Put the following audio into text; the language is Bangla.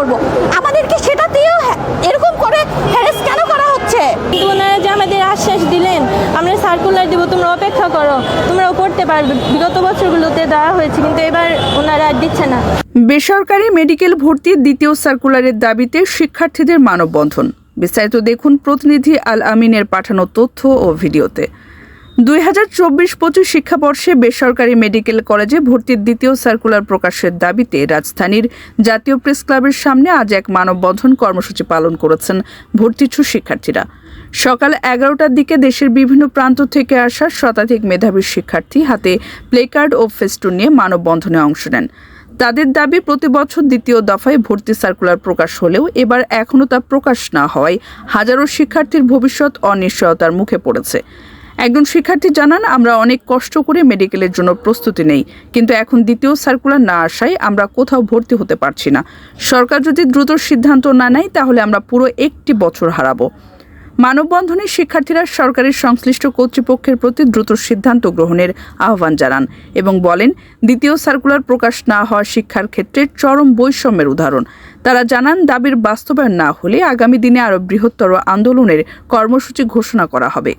করব। আমাদেরকে সেটা দিয়েও এরকম করে হ্যারেস কেন করা হচ্ছে? ওনারা যে আমাদের আশ্বাস দিলেন আমরা সার্কুলার দিব তোমরা অপেক্ষা করো। তোমরাও করতে পারবে। বিগত বছরগুলোতে দেওয়া হয়েছে কিন্তু এবার ওনারা দিচ্ছে না। বেসরকারি মেডিকেল ভর্তির দ্বিতীয় সার্কুলারের দাবিতে শিক্ষার্থীদের মানববন্ধন। বিস্তারিত দেখুন প্রতিনিধি আল আমিনের পাঠানো তথ্য ও ভিডিওতে। দুই হাজার চব্বিশ শিক্ষাবর্ষে বেসরকারি মেডিকেল কলেজে ভর্তির দ্বিতীয় সার্কুলার প্রকাশের দাবিতে রাজধানীর জাতীয় প্রেস ক্লাবের সামনে আজ এক মানববন্ধন কর্মসূচি পালন করেছেন ভর্তিচ্ছু শিক্ষার্থীরা। সকাল এগারোটার দিকে দেশের বিভিন্ন প্রান্ত থেকে আসা শতাধিক মেধাবী শিক্ষার্থী হাতে প্লেকার্ড ও ফেস্টুন নিয়ে মানববন্ধনে অংশ নেন। তাদের দাবি, প্রতি বছর দ্বিতীয় দফায় ভর্তি সার্কুলার প্রকাশ হলেও এবার এখনও তা প্রকাশ না হওয়ায় হাজারো শিক্ষার্থীর ভবিষ্যৎ অনিশ্চয়তার মুখে পড়েছে। একজন শিক্ষার্থী জানান, আমরা অনেক কষ্ট করে মেডিকেলের জন্য প্রস্তুতি নেই, কিন্তু এখন দ্বিতীয় সার্কুলার না আসায় আমরা কোথাও ভর্তি হতে পারছি না। সরকার যদি দ্রুত সিদ্ধান্ত না নেয়, তাহলে আমরা পুরো একটি বছর হারাবো। মানববন্ধনে শিক্ষার্থীরা সরকারের সংশ্লিষ্ট কর্তৃপক্ষের প্রতি দ্রুত সিদ্ধান্ত গ্রহণের আহ্বান জানান এবং বলেন, দ্বিতীয় সার্কুলার প্রকাশ না হওয়া শিক্ষার ক্ষেত্রে চরম বৈষম্যের উদাহরণ। তারা জানান, দাবির বাস্তবায়ন না হলে আগামী দিনে আরও বৃহত্তর আন্দোলনের কর্মসূচি ঘোষণা করা হবে।